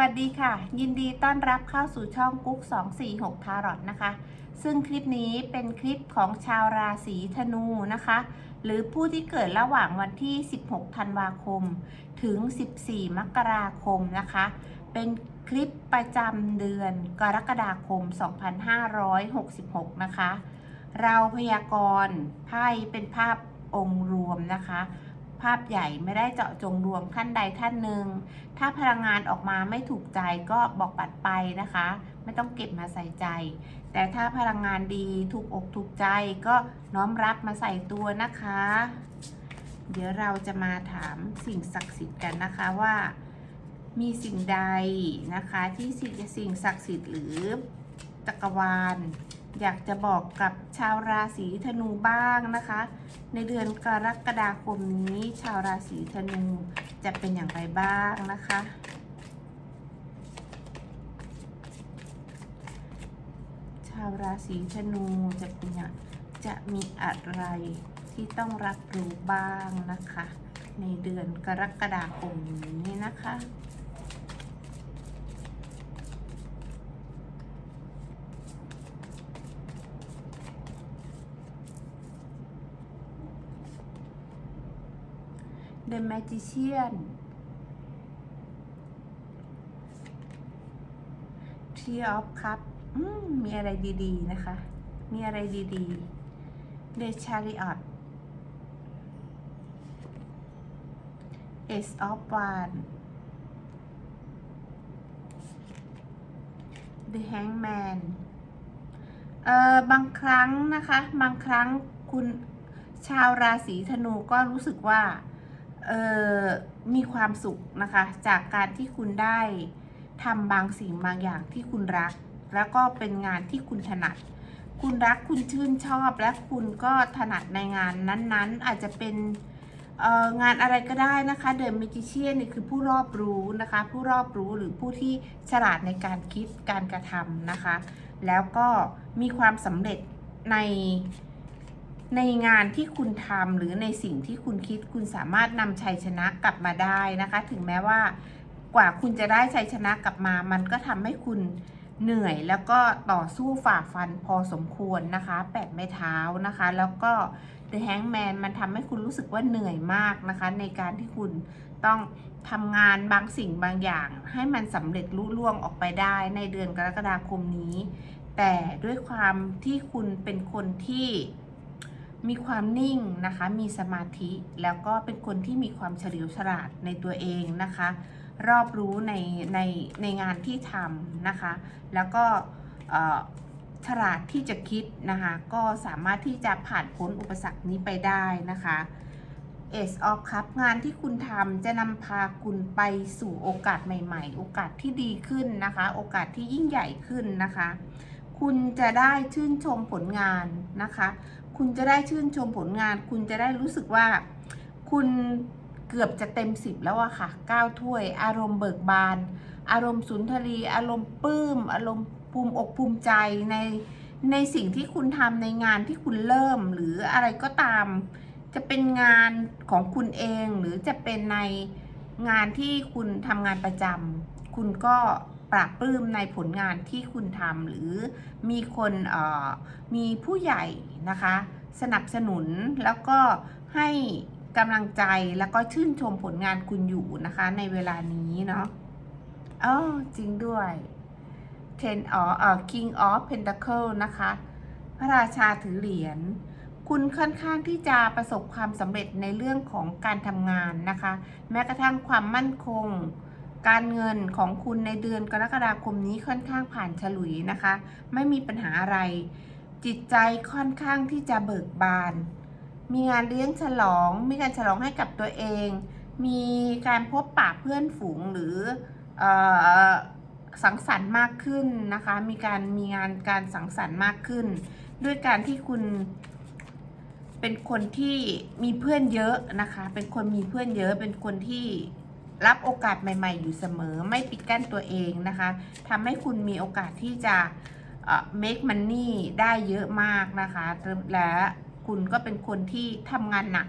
วัสดีค่ะ ยินดีต้อนรับเข้าสู่ช่องกุ๊ก 246ทารอตนะคะ ซึ่งคลิปนี้เป็นคลิปของชาวราศีธนูนะคะ หรือผู้ที่เกิดระหว่างวันที่ 16 ธันวาคม ถึง 14 มกราคมนะคะ เป็นคลิปประจำเดือนกรกฎาคม 2566 นะคะ เราพยากรณ์ไพ่เป็นภาพองค์รวมนะคะ ภาพใหญ่ไม่ได้เจาะจงรวมท่านใดท่านหนึ่ง ถ้าพลังงานออกมาไม่ถูกใจก็บอกปัดไปนะคะ ไม่ต้องเก็บมาใส่ใจ แต่ถ้าพลังงานดีถูกอกถูกใจก็น้อมรับมาใส่ตัวนะคะ เดี๋ยวเราจะมาถามสิ่งศักดิ์สิทธิ์กันนะคะว่า มีสิ่งใดนะคะที่สิ่งศักดิ์สิทธิ์หรือจักรวาล อยากจะบอกกับชาวราศีธนูบ้างนะคะ ในเดือนกรกฎาคมนี้ชาวราศีธนูจะเป็นอย่างไรบ้างนะคะ ชาวราศีธนูจะเป็นอย่างจะมีอะไรที่ต้องรับรู้บ้างนะคะ ในเดือนกรกฎาคมนี้นะคะ The Magician Three of Cups มมีอะไรดีๆนะคะ มีอะไรดีๆ The Chariot Ace of Wands The Hangman เอ่อบางครั้งนะคะ บางครั้งคุณชาวราศีธนูก็รู้สึกว่า มีความสุขนะคะ จากการที่คุณได้ทำบางสิ่งบางอย่างที่คุณรัก แล้วก็เป็นงานที่คุณถนัด คุณรักคุณชื่นชอบ และคุณก็ถนัดในงานนั้นๆ อาจจะเป็นเอ่องานอะไรก็ได้นะคะ เด e m ม g ิเชียนนี่คือผู้รอบรู้นะคะ ผู้รอบรู้หรือผู้ที่ฉลาดในการคิดการกระทำนะคะ แล้วก็มีความสำเร็จใน ในงานที่คุณทำหรือในสิ่งที่คุณคิดคุณสามารถนำชัยชนะกลับมาได้นะคะ ถึงแม้ว่ากว่าคุณจะได้ชัยชนะกลับมา มันก็ทำให้คุณเหนื่อยแล้วก็ต่อสู้ฝ่าฟันพอสมควรนะคะแปดไม้เท้านะคะ แล้วก็ The Hangman มันทำให้คุณรู้สึกว่าเหนื่อยมากนะคะ ในการที่คุณต้องทำงานบางสิ่งบางอย่าง ให้มันสำเร็จลุล่วงออกไปได้ในเดือนกรกฎาคมนี้ แต่ด้วยความที่คุณเป็นคนที่ มีความนิ่งนะคะ มีสมาธิ แล้วก็เป็นคนที่มีความเฉลียวฉลาดในตัวเองนะคะ รอบรู้ในในในงานที่ทำนะคะ แล้วก็ฉลาดที่จะคิดนะคะ ก็สามารถที่จะผ่านพ้นอุปสรรคนี้ไปได้นะคะ Ace of Cup งานที่คุณทำจะนำพาคุณไปสู่โอกาสใหม่ๆ โอกาสที่ดีขึ้นนะคะ โอกาสที่ยิ่งใหญ่ขึ้นนะคะ คุณจะได้ชื่นชมผลงานนะคะ คุณจะได้ชื่นชมผลงาน คุณจะได้รู้สึกว่า คุณเกือบจะเต็มสิบแล้วอะค่ะเก้าถ้วย อารมณ์เบิกบาน อารมณ์สุนทรี อารมณ์ปลื้ม อารมณ์ภูมิอกภูมิใจในในสิ่งที่คุณทำในงานที่คุณเริ่มหรืออะไรก็ตาม จะเป็นงานของคุณเองหรือจะเป็นในงานที่คุณทำงานประจำคุณก็ ปราบปลื้มในผลงานที่คุณทำหรือมีคนมีผู้ใหญ่นะคะ สนับสนุนแล้วก็ให้กำลังใจแล้วก็ชื่นชมผลงานคุณอยู่นะคะ ในเวลานี้เนาะอ๋อจริงด้วย Ten อ๋อเอ่อ King of Pentacle นะคะ พระราชาถือเหรียญ คุณค่อนข้างที่จะประสบความสำเร็จในเรื่องของการทำงานนะคะ แม้กระทั่งความมั่นคง การเงินของคุณในเดือนกรกฎาคมนี้ค่อนข้างผ่านฉลุยนะคะ ไม่มีปัญหาอะไร จิตใจค่อนข้างที่จะเบิกบาน มีงานเลี้ยงฉลอง มีการฉลองให้กับตัวเอง มีการพบปะเพื่อนฝูงหรืออสังสรรค์มากขึ้นนะคะ มีการมีงานการสังสรรค์มากขึ้น ด้วยการที่คุณเป็นคนที่มีเพื่อนเยอะนะคะ เป็นคนมีเพื่อนเยอะ เป็นคนที่ รับโอกาสใหม่ ๆ อยู่เสมอ ไม่ปิดกั้นตัวเองนะคะทำให้คุณมีโอกาสที่จะเอ่อ make money ได้เยอะมากนะคะ และคุณก็เป็นคนที่ทำงานหนัก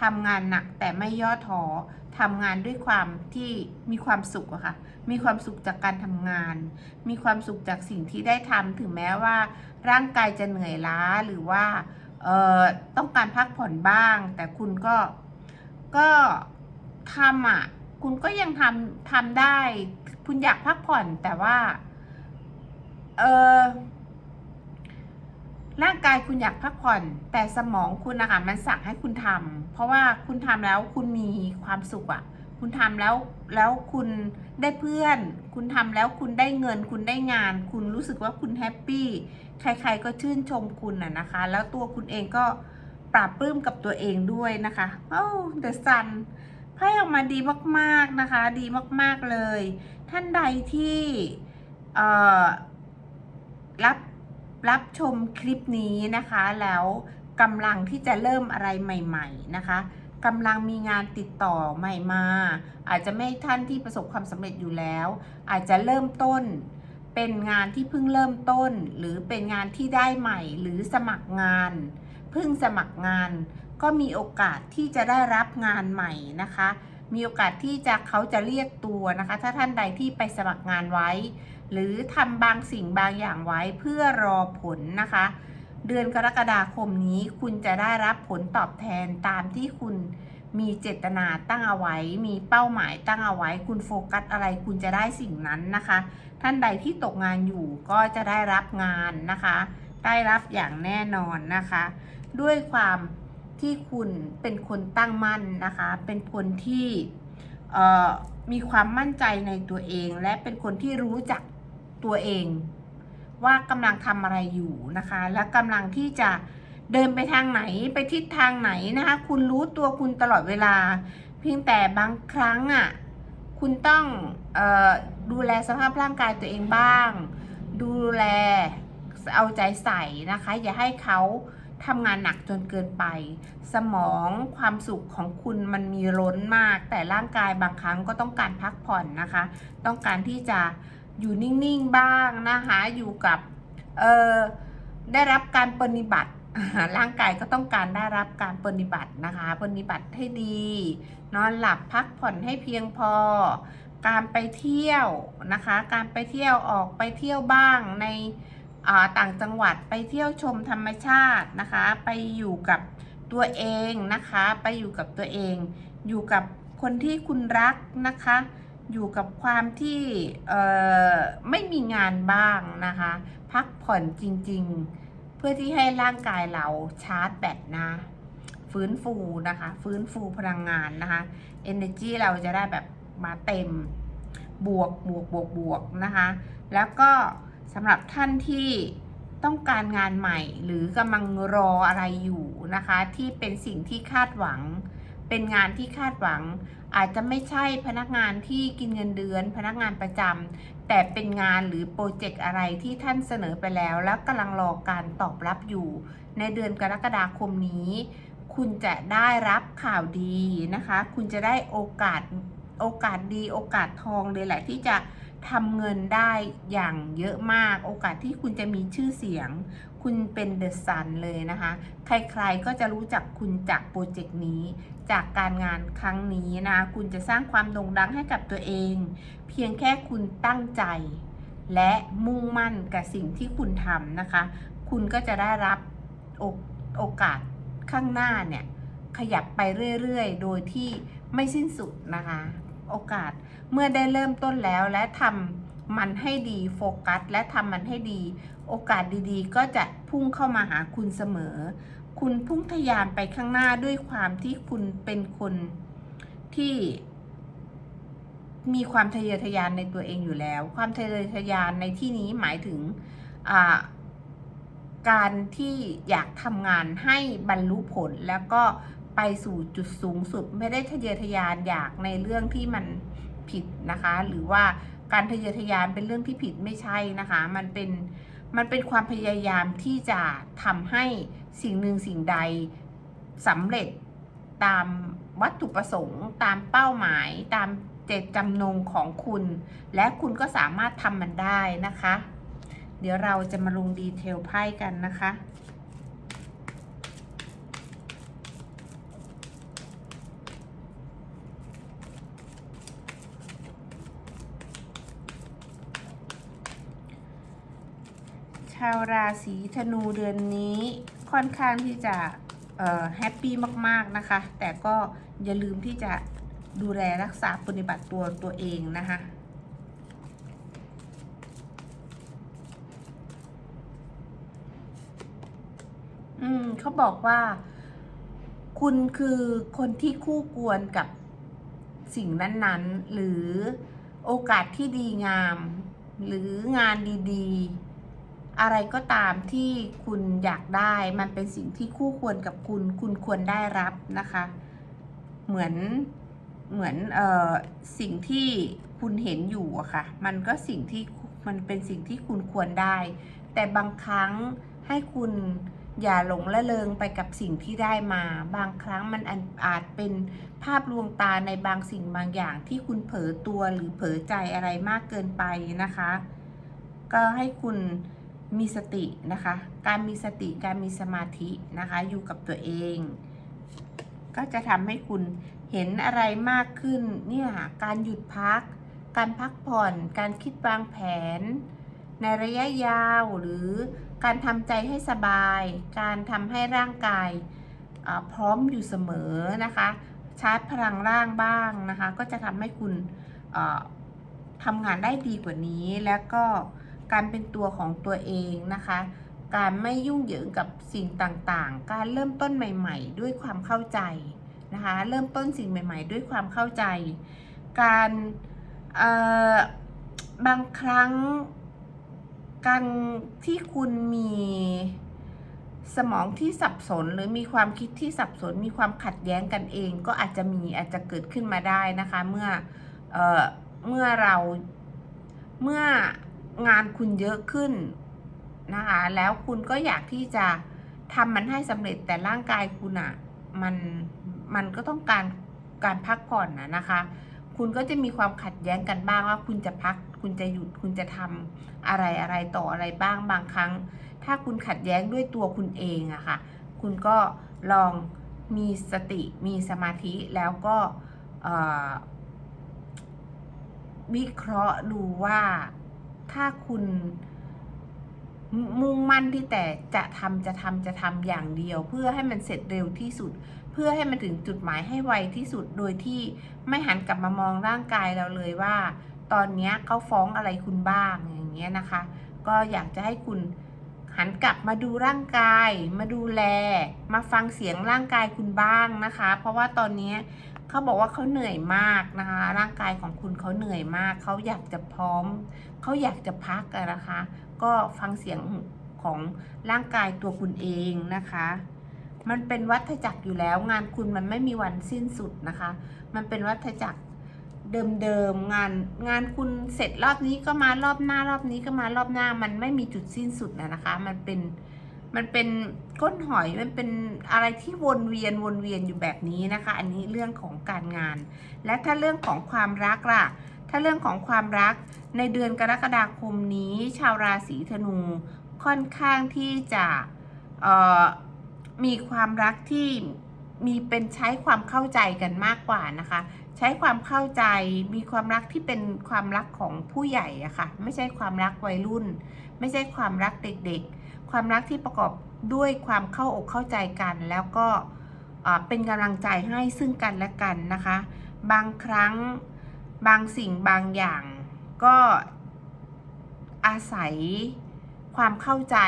ทำงานหนักแต่ไม่ย่อท้อทำงานด้วยความที่มีความสุขอะค่ะ มีความสุขจากการทำงาน มีความสุขจากสิ่งที่ได้ทำถึงแม้ว่า ร่างกายจะเหนื่อยล้าหรือว่าเอ่อต้องการพักผ่อนบ้าง แต่คุณก็ก็ทำอะ คุณก็ยังทำทำได้ คุณอยากพักผ่อนแต่ว่า เออร่างกายคุณอยากพักผ่อน แต่สมองคุณนะคะมันสั่งให้คุณทำเพราะว่าคุณทำแล้วคุณมีความสุขอะคุณทำแล้วแล้วคุณได้เพื่อน คุณทำแล้วคุณได้เงิน คุณได้งาน คุณรู้สึกว่าคุณแฮปปี้ใคร ๆ ก็ชื่นชมคุณอะนะคะ แล้วตัวคุณเองก็ปราบปลื้มกับตัวเองด้วยนะคะ โอ้เดอะซัน ไพ่ออกมาดีมากๆนะคะ ดีมากๆเลย ท่านใดที่รับรับชมคลิปนี้นะคะ แล้วกำลังที่จะเริ่มอะไรใหม่ ๆ นะคะกำลังมีงานติดต่อใหม่มา อาจจะไม่ท่านที่ประสบความสำเร็จอยู่แล้ว อาจจะเริ่มต้น เป็นงานที่เพิ่งเริ่มต้น หรือเป็นงานที่ได้ใหม่ หรือสมัครงาน เพิ่งสมัครงาน ก็มีโอกาสที่จะได้รับงานใหม่นะคะ มีโอกาสที่จะเขาจะเรียกตัวนะคะ ถ้าท่านใดที่ไปสมัครงานไว้ หรือทำบางสิ่งบางอย่างไว้เพื่อรอผลนะคะ เดือนกรกฎาคมนี้คุณจะได้รับผลตอบแทนตามที่คุณมีเจตนาตั้งเอาไว้ มีเป้าหมายตั้งเอาไว้ คุณโฟกัสอะไรคุณจะได้สิ่งนั้นนะคะ ท่านใดที่ตกงานอยู่ก็จะได้รับงานนะคะ ได้รับอย่างแน่นอนนะคะ ด้วยความ ที่คุณเป็นคนตั้งมั่นนะคะ เป็นคนที่มีความมั่นใจในตัวเอง และเป็นคนที่รู้จักตัวเอง ว่ากำลังทำอะไรอยู่นะคะ และกำลังที่จะเดินไปทางไหนไปทิศทางไหนนะคะ คุณรู้ตัวคุณตลอดเวลา เพียงแต่บางครั้งอะคุณต้องออดูแลสภาพร่างกายตัวเองบ้าง ดูแลเอาใจใส่นะคะ อย่าให้เขา ทำงานหนักจนเกินไป สมองความสุขของคุณมันมีล้นมาก แต่ร่างกายบางครั้งก็ต้องการพักผ่อนนะคะ ต้องการที่จะอยู่นิ่งๆบ้างนะคะอยู่กับเออได้รับการปฏิบัติร่างกายก็ต้องการได้รับการปฏิบัตินะคะปฏิบัติให้ดี นอนหลับพักผ่อนให้เพียงพอ การไปเที่ยวนะคะ การไปเที่ยวออกไปเที่ยวบ้างใน ต่างจังหวัดไปเที่ยวชมธรรมชาตินะคะ ไปอยู่กับตัวเองนะคะ ไปอยู่กับตัวเอง อยู่กับคนที่คุณรักนะคะ อยู่กับความที่ไม่มีงานบ้างนะคะ พักผ่อนจริงๆ เพื่อที่ให้ร่างกายเราชาร์จแบตนะฟื้นฟูนะคะ ฟื้นฟูพลังงานนะคะ energy เราจะได้แบบมาเต็มบวกบวกบวกบวกนะคะ แล้วก็ สำหรับท่านที่ต้องการงานใหม่ หรือกำลังรออะไรอยู่นะคะ ที่เป็นสิ่งที่คาดหวัง เป็นงานที่คาดหวัง อาจจะไม่ใช่พนักงานที่กินเงินเดือน พนักงานประจำแต่เป็นงานหรือโปรเจกต์อะไรที่ท่านเสนอไปแล้ว แล้วกำลังรอการตอบรับอยู่ ในเดือนกรกฎาคมนี้ คุณจะได้รับข่าวดีนะคะ คุณจะได้โอกาสโอกาสดีโอกาสทองเลยแหละที่จะ ทำเงินได้อย่างเยอะมาก โอกาสที่คุณจะมีชื่อเสียง คุณเป็นเดอะซันเลยนะคะ ใครๆก็จะรู้จักคุณจากโปรเจกต์นี้ จากการงานครั้งนี้นะ คุณจะสร้างความโด่งดังให้กับตัวเอง เพียงแค่คุณตั้งใจ และมุ่งมั่นกับสิ่งที่คุณทำนะคะ คุณก็จะได้รับโอโอกาสข้างหน้าเนี่ยขยับไปเรื่อยๆ โดยที่ไม่สิ้นสุดนะคะ โอกาส เมื่อได้เริ่มต้นแล้วและทำมันให้ดีโฟกัส และทำมันให้ดี โอกาสดีๆ ก็จะพุ่งเข้ามาหาคุณเสมอ คุณพุ่งทะยานไปข้างหน้าด้วยความที่คุณเป็นคนที่มีความทะเยอทะยานในตัวเองอยู่แล้ว ความทะเยอทะยานในที่นี้หมายถึงการที่อยากทำงานให้บรรลุผลแล้วก็ ไปสู่จุดสูงสุดไม่ได้ทะเยอทะยานอยากในเรื่องที่มันผิดนะคะ หรือว่าการทะเยอทะยานเป็นเรื่องที่ผิดไม่ใช่นะคะ มันเป็นมันเป็นความพยายามที่จะทำให้สิ่งหนึ่งสิ่งใดสำเร็จตามวัตถุประสงค์ตามเป้าหมายตามเจตจำนงของคุณ และคุณก็สามารถทำมันได้นะคะ เดี๋ยวเราจะมาลงดีเทลไพ่กันนะคะาวราศีธนูเดือนนี้ค่อนข้างที่จะแฮปปี้มากๆนะคะ แต่ก็อย่าลืมที่จะดูแลรักษาปฏิบัติตัวตัวเองนะคะอืมเขาบอกว่า คุณคือคนที่คู่ควรกับสิ่งนั้นๆ หรือโอกาสที่ดีงาม หรืองานดี ๆ อะไรก็ตามที่คุณอยากได้ มันเป็นสิ่งที่คู่ควรกับคุณ คุณควรได้รับนะคะ เหมือนเหมือนเอ่อสิ่งที่คุณเห็นอยู่อะค่ะ มันก็สิ่งที่มันเป็นสิ่งที่คุณควรได้ แต่บางครั้งให้คุณอย่าหลงละเลงไปกับสิ่งที่ได้มา บางครั้งมันอาจอาจเป็นภาพลวงตาในบางสิ่งบางอย่างที่คุณเผลอตัวหรือเผลอใจอะไรมากเกินไปนะคะ ก็ให้คุณ มีสตินะคะ การมีสติการมีสมาธินะคะ อยู่กับตัวเอง ก็จะทำให้คุณเห็นอะไรมากขึ้นเนี่ยการหยุดพัก การพักผ่อน การคิดวางแผน ในระยะยาวหรือการทำใจให้สบาย การทำให้ร่างกายพร้อมอยู่เสมอนะคะชาร์จพลังร่างบ้างนะคะ ก็จะทำให้คุณทำงานได้ดีกว่านี้แล้วก็ การเป็นตัวของตัวเองนะคะ การไม่ยุ่งเหยิงกับสิ่งต่างๆ การเริ่มต้นใหม่ ๆ ด้วยความเข้าใจนะคะ เริ่มต้นสิ่งใหม่ ๆ ด้วยความเข้าใจ การบางครั้งการที่คุณมีสมองที่สับสนหรือมีความคิดที่สับสน มีความขัดแย้งกันเอง ก็อาจจะมีอาจจะเกิดขึ้นมาได้นะคะ เมื่อเออเมื่อเราเมื่อ งานคุณเยอะขึ้นนะคะ แล้วคุณก็อยากที่จะทำมันให้สำเร็จแต่ร่างกายคุณอะ่ะมันมันก็ต้องการการพักผ่อนนะนะคะ คุณก็จะมีความขัดแย้งกันบ้างว่าคุณจะพัก คุณจะหยุดคุณจะทำอะไรอะไรต่ออะไรบ้างบางครั้ง ถ้าคุณขัดแย้งด้วยตัวคุณเองอะค่ะ คุณก็ลองมีสติมีสมาธิแล้วก็วิเคราะห์ดูว่า ถ้าคุณมุ่งมั่นที่แต่จะทำจะทำจะทำอย่างเดียว เพื่อให้มันเสร็จเร็วที่สุด เพื่อให้มันถึงจุดหมายให้ไวที่สุดโดยที่ไม่หันกลับมามองร่างกายเราเลยว่า ตอนนี้เขาฟ้องอะไรคุณบ้างอย่างเงี้ยนะคะ ก็อยากจะให้คุณ หันกลับมาดูร่างกาย มาดูแล มาฟังเสียงร่างกายคุณบ้างนะคะ เพราะว่าตอนนี้เขาบอกว่าเขาเหนื่อยมากนะคะ ร่างกายของคุณเขาเหนื่อยมาก เขาอยากจะพร้อม เขาอยากจะพักนะคะ ก็ฟังเสียงของร่างกายตัวคุณเองนะคะ มันเป็นวัฏจักรอยู่แล้ว งานคุณมันไม่มีวันสิ้นสุดนะคะ มันเป็นวัฏจักร เดิมๆงานงานคุณเสร็จรอบนี้ก็มารอบหน้ารอบนี้ก็มารอบหน้า มันไม่มีจุดสิ้นสุดนะนะคะ มันเป็นมันเป็นก้นหอยมันเป็นอะไรที่วนเวียนวนเวียนอยู่แบบนี้นะคะ อันนี้เรื่องของการงาน และถ้าเรื่องของความรักล่ะ ถ้าเรื่องของความรักในเดือนกรกฎาคมนี้ ชาวราศีธนูค่อนข้างที่จะมีความรักที่มีเป็นใช้ความเข้าใจกันมากกว่านะคะ ใช้ความเข้าใจมีความรักที่เป็นความรักของผู้ใหญ่อะค่ะ ไม่ใช่ความรักวัยรุ่น ไม่ใช่ความรักเด็กๆ ความรักที่ประกอบด้วยความเข้าอกเข้าใจกัน แล้วก็เป็นกำลังใจให้ซึ่งกันและกันนะคะ บางครั้งบางสิ่งบางอย่างก็อาศัย ความเข้าใจ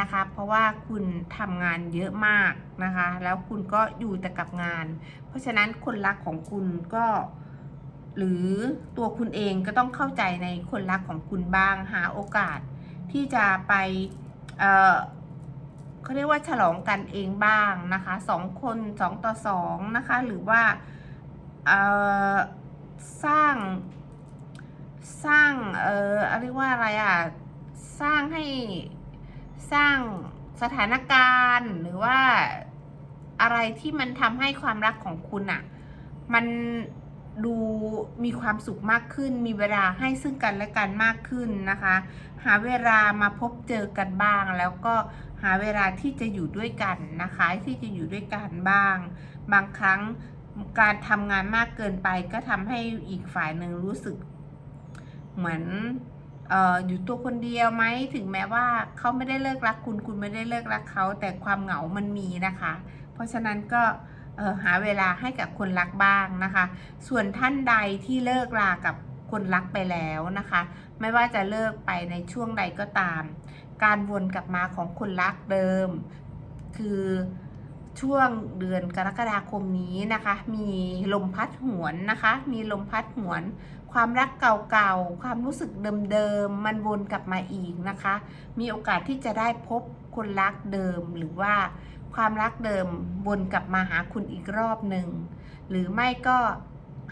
นะคะ เพราะว่าคุณทำงานเยอะมากนะคะ แล้วคุณก็อยู่แต่กับงาน เพราะฉะนั้นคนรักของคุณก็ หรือตัวคุณเองก็ต้องเข้าใจในคนรักของคุณบ้างหาโอกาสที่จะไปเเขาเรียกว่าฉลองกันเองบ้างนะคะสองคนสองต่อสองนะคะ หรือว่าสร้างสร้างเอ่อเรียกว่าอะไรอะ สร้างให้สร้างสถานการณ์หรือว่าอะไรที่มันทำให้ความรักของคุณอะ่ะมันดูมีความสุขมากขึ้น มีเวลาให้ซึ่งกันและกันมากขึ้นนะคะ หาเวลามาพบเจอกันบ้าง แล้วก็หาเวลาที่จะอยู่ด้วยกันนะคะ ที่จะอยู่ด้วยกันบ้าง บางครั้งการทำงานมากเกินไปก็ทำให้อีกฝ่ายหนึ่งรู้สึกเหมือน อออยู่ตัวคนเดียวไหมถึงแม้ว่าเขาไม่ได้เลิกรักคุณคุณไม่ได้เลิกรักเขาแต่ความเหงามันมีนะคะ เพราะฉะนั้นก็หาเวลาให้กับคนรักบ้างนะคะ ส่วนท่านใดที่เลิกลากับคนรักไปแล้วนะคะ ไม่ว่าจะเลิกไปในช่วงใดก็ตาม การวนกลับมาของคนรักเดิม คือช่วงเดือนกรกฎาคมนี้นะคะ มีลมพัดหวนนะคะ มีลมพัดหวน ความรักเก่าๆ ความรู้สึกเดิมๆ มันวนกลับมาอีกนะคะ มีโอกาสที่จะได้พบคนรักเดิมหรือว่าความรักเดิมวนกลับมาหาคุณอีกรอบหนึ่ง หรือไม่ก็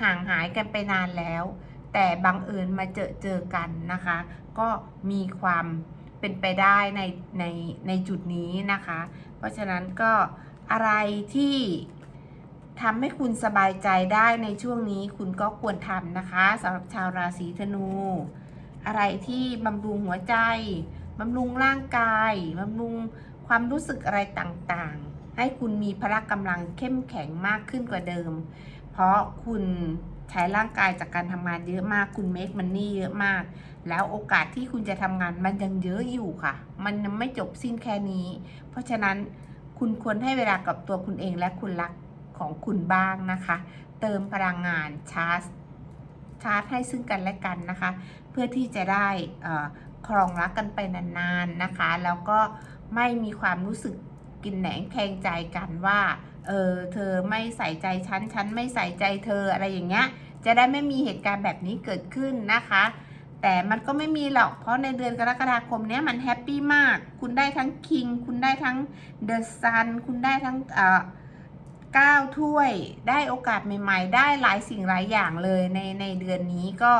ห่างหายกันไปนานแล้ว แต่บังเอิญมาเจอเจอกันนะคะ ก็มีความเป็นไปได้ในในในจุดนี้นะคะ เพราะฉะนั้นก็อะไรที่ ทำให้คุณสบายใจได้ในช่วงนี้คุณก็ควรทำนะคะสำหรับชาวราศีธนู อะไรที่บำรุงหัวใจบำรุงร่างกายบำรุงความรู้สึกอะไรต่างๆ ให้คุณมีพละกำลังเข้มแข็งมากขึ้นกว่าเดิม เพราะคุณใช้ร่างกายจากการทำงานเยอะมากคุณเมคมันนี่เยอะมาก แล้วโอกาสที่คุณจะทำงานมันยังเยอะอยู่ค่ะ มันยังไม่จบสิ้นแค่นี้ เพราะฉะนั้นคุณควรให้เวลากับตัวคุณเองและคุณรัก ของคุณบ้างนะคะ เติมพลังงานชาร์จชาร์จให้ซึ่งกันและกันนะคะ เพื่อที่จะได้ครองรักกันไปนานๆนะคะ แล้วก็ไม่มีความรู้สึกกินแหนงแทงใจกันว่าเออเธอไม่ใส่ใจฉันฉันไม่ใส่ใจเธออะไรอย่างเงี้ยจะได้ไม่มีเหตุการณ์แบบนี้เกิดขึ้นนะคะ แต่มันก็ไม่มีหรอก เพราะในเดือนกรกฎาคมเนี้ยมันแฮปปี้มาก คุณได้ทั้งคิง คุณได้ทั้งเดอะซัน คุณได้ทั้งเอ่อ ก้าถ้วยได้โอกาสใหม่ๆ ได้หลายสิ่งหลายอย่างเลยในในเดือนนี้ก็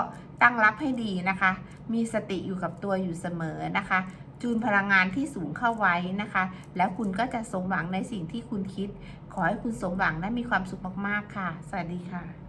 ตั้งรับให้ดีนะคะ มีสติอยู่กับตัวอยู่เสมอนะคะ จูนพลังงานที่สูงเข้าไว้นะคะ แล้วคุณก็จะสมหวังในสิ่งที่คุณคิด ขอให้คุณสมหวังและมีความสุขมากๆค่ะ สวัสดีค่ะ